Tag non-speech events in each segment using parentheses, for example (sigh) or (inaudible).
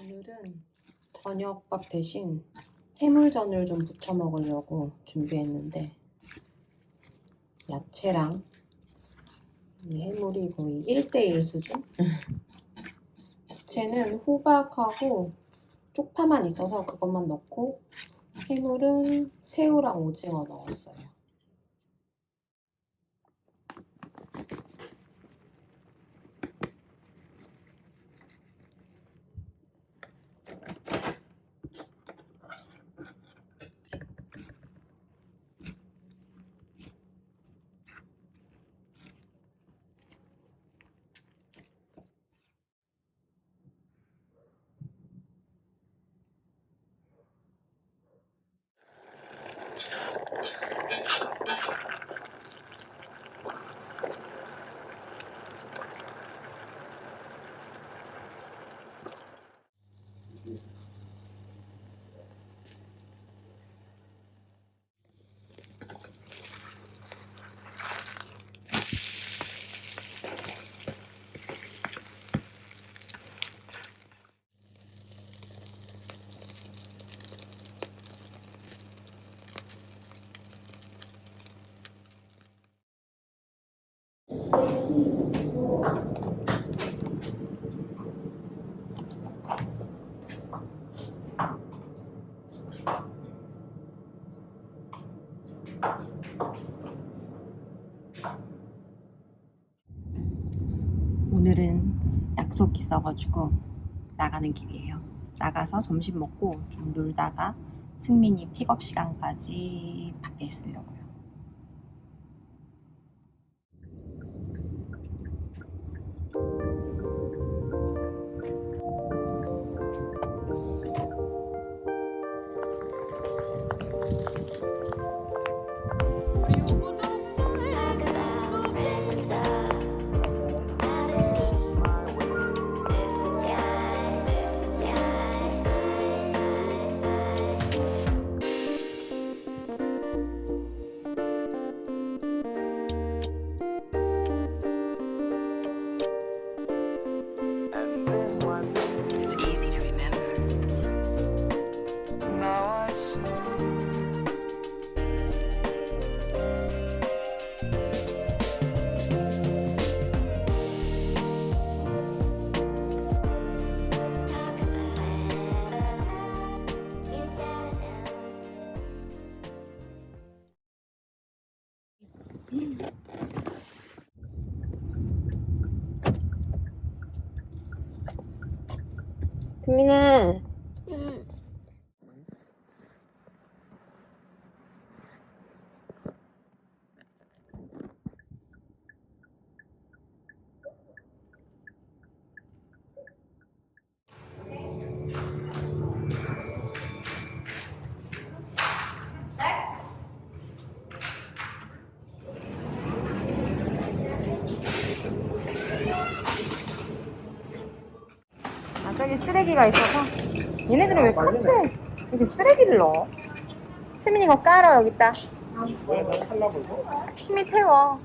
오늘은 저녁밥 대신 해물전을 좀 부쳐 먹으려고 준비했는데 야채랑 이 해물이 거의 1대1 수준? (laughs) 야채는 호박하고 쪽파만 있어서 그것만 넣고 해물은 새우랑 오징어 넣었어요. 약속 있어가지고 나가는 길이에요. 나가서 점심 먹고 좀 놀다가 승민이 픽업 시간까지 밖에 있으려고 아, 저기 쓰레기가 있어서 얘네들은 왜 카트에 이렇게 쓰레기를 넣어? 세민이 이거 깔아 여기 있다 힘이 태워.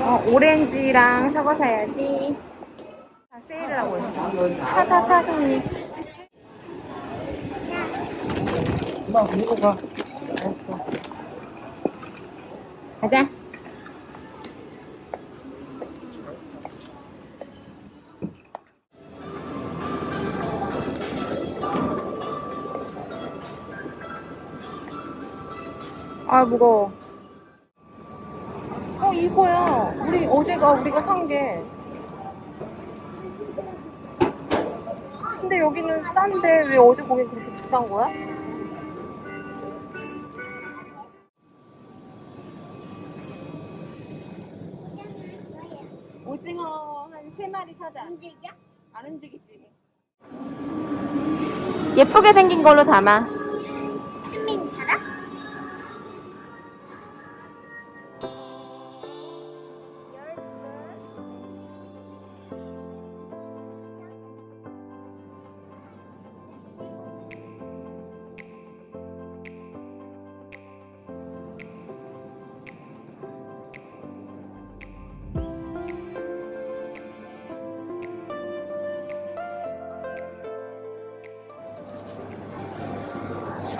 어, 오렌지랑 사과 사야지. 다 세일을 하고 있어 사사사 승민이 엄마 이거 가. 가자. 아 무거워. 어 이거야. 우리 어제가 우리가 산 게 근데 여기는 싼데 왜 어제 거기 그렇게 비싼 거야? 오징어 한 세 마리 사자. 움직여? 안 움직이지. 예쁘게 생긴 걸로 담아.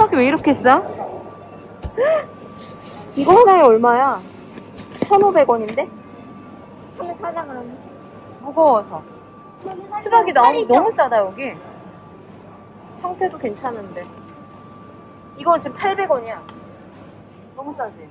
수박이 왜 이렇게 싸? 이거 하나에 얼마야? 1,500원인데? 한번 사자 그러면. 무거워서. 수박이 너무, 너무 싸다, 여기. 상태도 괜찮은데. 이건 지금 800원이야. 너무 싸지?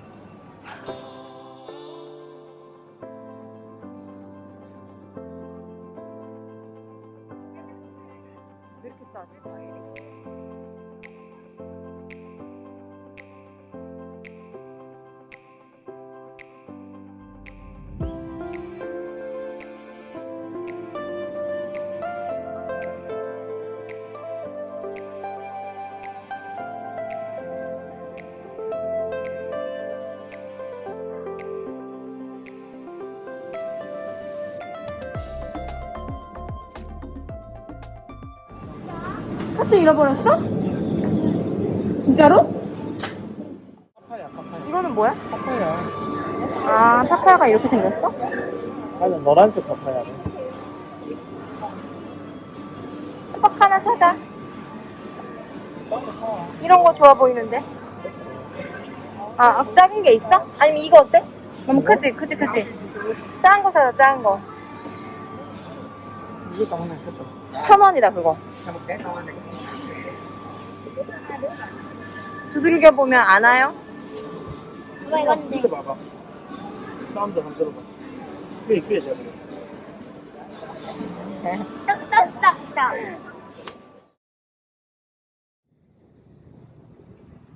카트 잃어버렸어? 진짜로? 파파야, 파파야. 이거는 뭐야? 파파야. 아, 파파야가 이렇게 생겼어? 아니, 노란색 파파야네. 수박 하나 사자. 이런 거 좋아 보이는데? 아, 아, 작은 게 있어? 아니면 이거 어때? 너무 크지, 크지, 크지? 작은 거 사자, 작은 거. 이게 다 하나 있었다. 천 원이다, 그거. 해볼게. 두들겨 보면 안 와요? 누가 이건데? 이거 봐봐. 사운드 한번 들어봐. 그래, 그래, 저래. 딱딱딱딱.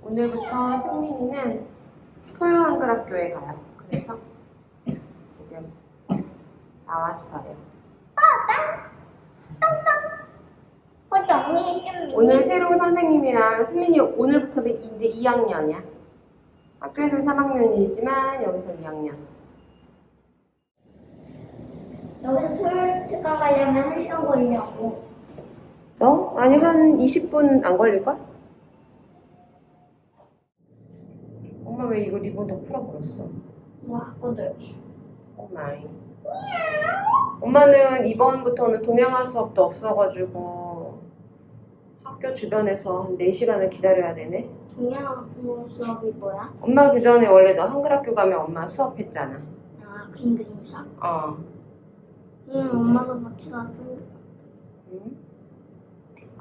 오늘부터 승민이는 토요 한글학교에 가요. 그래서 지금 나왔어요. 어, 영 이 좀. 오늘 새로운 선생님이랑 승민이 오늘부터는 이제 2학년이야. 학교에서는 3학년이지만 여기서 2학년. 여기서 소율특가 가려면 한 시간 걸리냐고. 너? 아니 한 20분 안 걸릴걸? 엄마 왜 이거 리본 다 풀어버렸어? 뭐 학교들. 오 마이. 엄마는 이번부터는 동양화 수업도 없어가지고 학교 주변에서 한 4시간을 기다려야 되네. 동양 수업이 뭐야? 엄마 그 전에 원래 너 한글 학교 가면 엄마 수업했잖아. 아, 그림 그림 수업? 어. 응, 엄마가 같이 갔으면 응?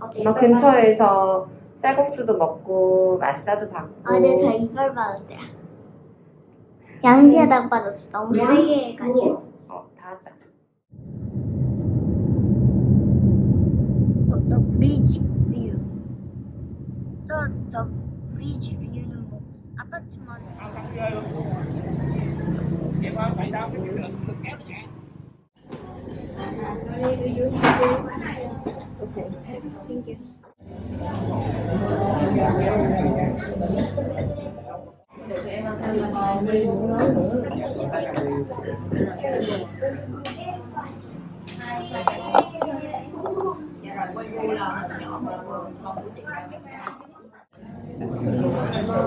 어제 엄마 이빨 근처에서 쌀국수도 먹고 마사도 받고. 받- 어제 저 이빨 받았어요. 양지에다 받았어. 너무 세게 해가지고. 어, 다 왔다. 어, 너 브리지 thought of rich funeral apartment and I Very useful. Okay. Thank you. Dạ rồi, quay vô là nhỏ mà không có điện thoại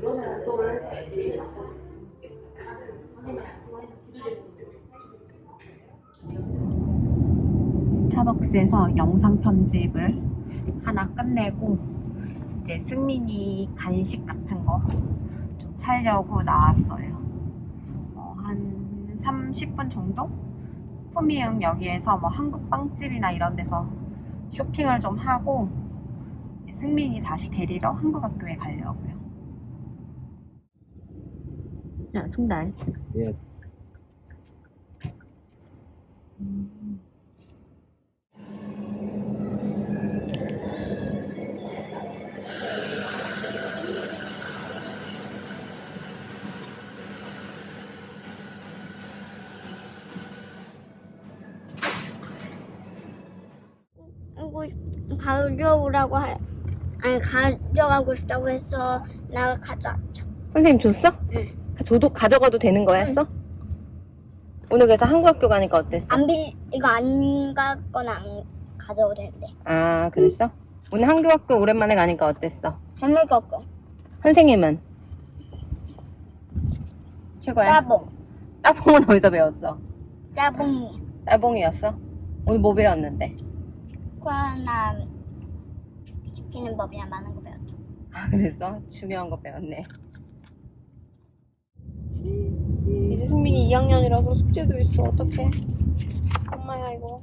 뷰. 저, 저 브리지 뷰는 뭐 아파트만 스타벅스에서 영상 편집을 하나 끝내고 이제 승민이 간식 같은 거좀 사려고 나왔어요. 어, 한 30분 정도? 푸미흥 여기에서 뭐 한국 빵집이나 이런 데서 쇼핑을 좀 하고 승민이 다시 데리러 한국 학교에 가려고요. 자, 승달. 예. 이거 가져오라고 할 아니 가져가고 싶다고 해서 나 가져왔죠. 선생님 줬어? 응. 가- 줘도 가져가도 되는 거였어? 오늘 그래서 한국 학교 가니까 어땠어? 안 빌, 이거 안 갔거나 안 가져오도 되는데. 아, 그랬어? 오늘 한국 학교 오랜만에 가니까 어땠어? 재밌었고. 선생님은? 최고야? 따봉. 따봉은 어디서 배웠어? 따봉이. 따봉이었어? 오늘 뭐 배웠는데? 코로나 지키는 법이나 많은 거 배웠죠. 아, 그랬어? 중요한 거 배웠네. 이제 승민이 2학년이라서 숙제도 있어. 어떡해. 엄마야, 이거.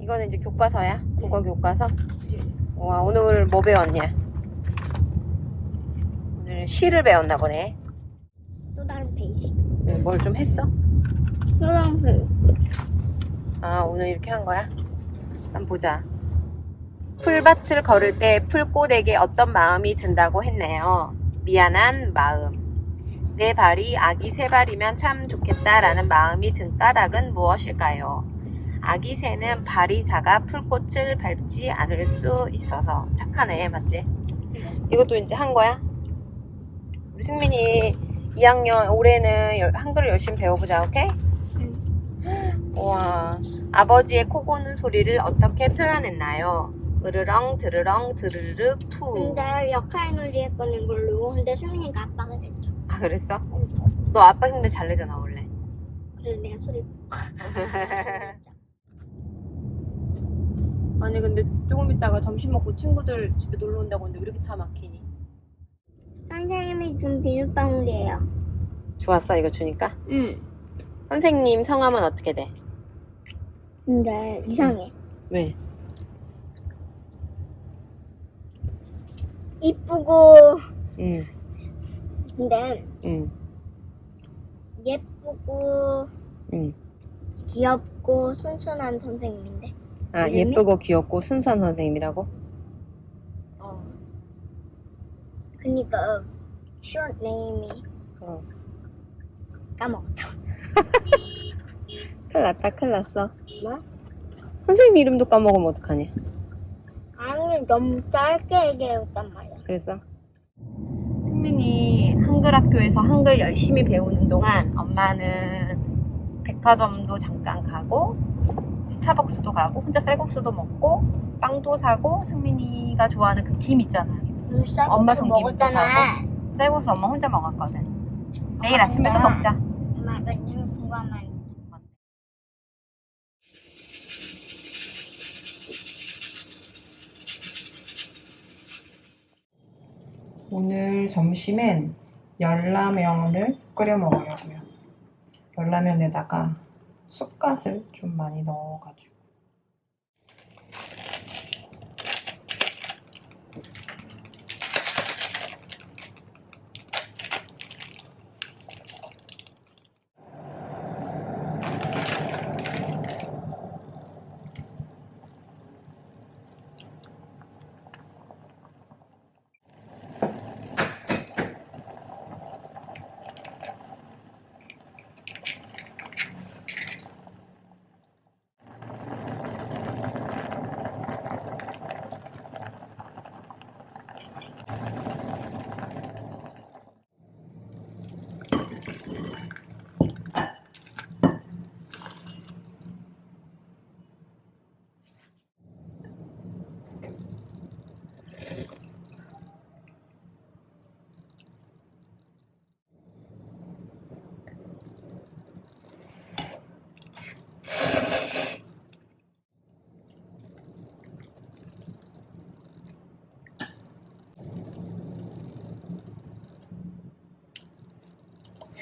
이거는 이제 교과서야? 국어 교과서? 와, 오늘 뭐 배웠냐? 오늘 시를 배웠나 보네. 또 다른 페이지. 뭘 좀 했어? 노란색. 아, 오늘 이렇게 한 거야? 한번 보자. 풀밭을 걸을 때 풀꽃에게 어떤 마음이 든다고 했네요. 미안한 마음. 내 발이 아기 새 발이면 참 좋겠다라는 마음이 든 까닭은 무엇일까요? 아기 새는 발이 작아 풀꽃을 밟지 않을 수 있어서 착하네, 맞지? 이것도 이제 한 거야? 우리 승민이 2학년 올해는 열- 한글을 열심히 배워보자, 오케이? 우와. 아버지의 코 고는 소리를 어떻게 표현했나요? 으르렁, 드르렁, 드르르, 푸. 근데 역할 놀이 했거든 걸로. 근데 수민이가 아빠가 됐죠. 아, 그랬어? 너 아빠 흉내 잘 내잖아, 원래. 그래서 내가 소리 (laughs) 아니, 근데 조금 있다가 점심 먹고 친구들 집에 놀러 온다고 했는데 왜 이렇게 차 막히니? 선생님이 준 비눗방울이에요. 좋았어, 이거 주니까? 응. 선생님 성함은 어떻게 돼? 근데 이상해. 왜? 이쁘고 응, 근데 응, 예쁘고 응. 귀엽고 순순한 선생님인데. 아, 이름이? 예쁘고 귀엽고 순수한 선생님이라고? 어. 그니까 short name이 어. 까먹었다. 큰일 났다, 큰일 났어. 뭐? 선생님 이름도 까먹으면 어떡하냐? 아니 너무 짧게 얘기했단 말이야. 그래서 승민이 한글 학교에서 한글 열심히 배우는 동안 엄마는 백화점도 잠깐 가고 스타벅스도 가고 혼자 쌀국수도 먹고 빵도 사고 승민이가 좋아하는 그 김 있잖아 너 쌀국수 엄마 손님도 먹었잖아. 쌀국수 엄마 혼자 먹었거든 내일 아침에 또 먹자 엄마 나 지금 궁금한 말 있는데. 오늘 점심엔 열라면을 끓여 먹으려고요. 열라면에다가 쑥갓을 좀 많이 넣어가지고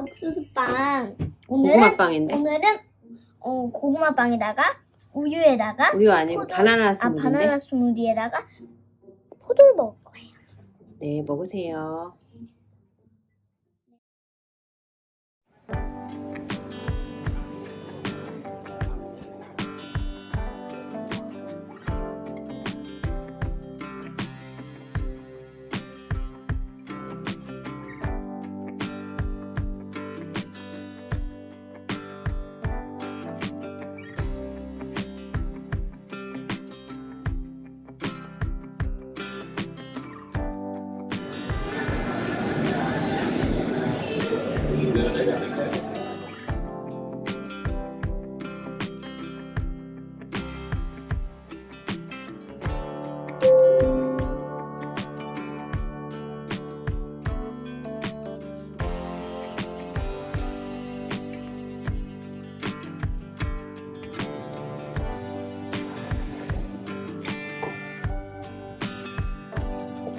맛있겠다 옥수수 빵. 오늘은 고구마빵인데 오늘은 어, 고구마 빵에다가 우유에다가 우유 아니고 포도- 바나나 아 스무디인데 바나나 스무디에다가 포도를 먹을 거예요. 네 먹으세요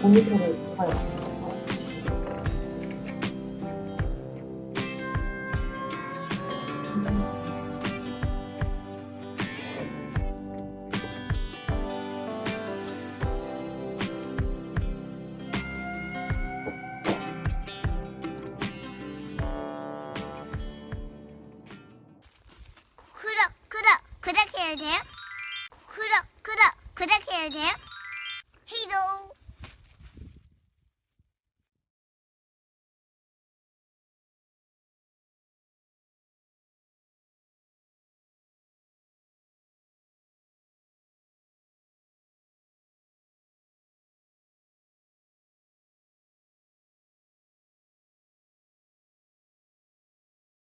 모니터를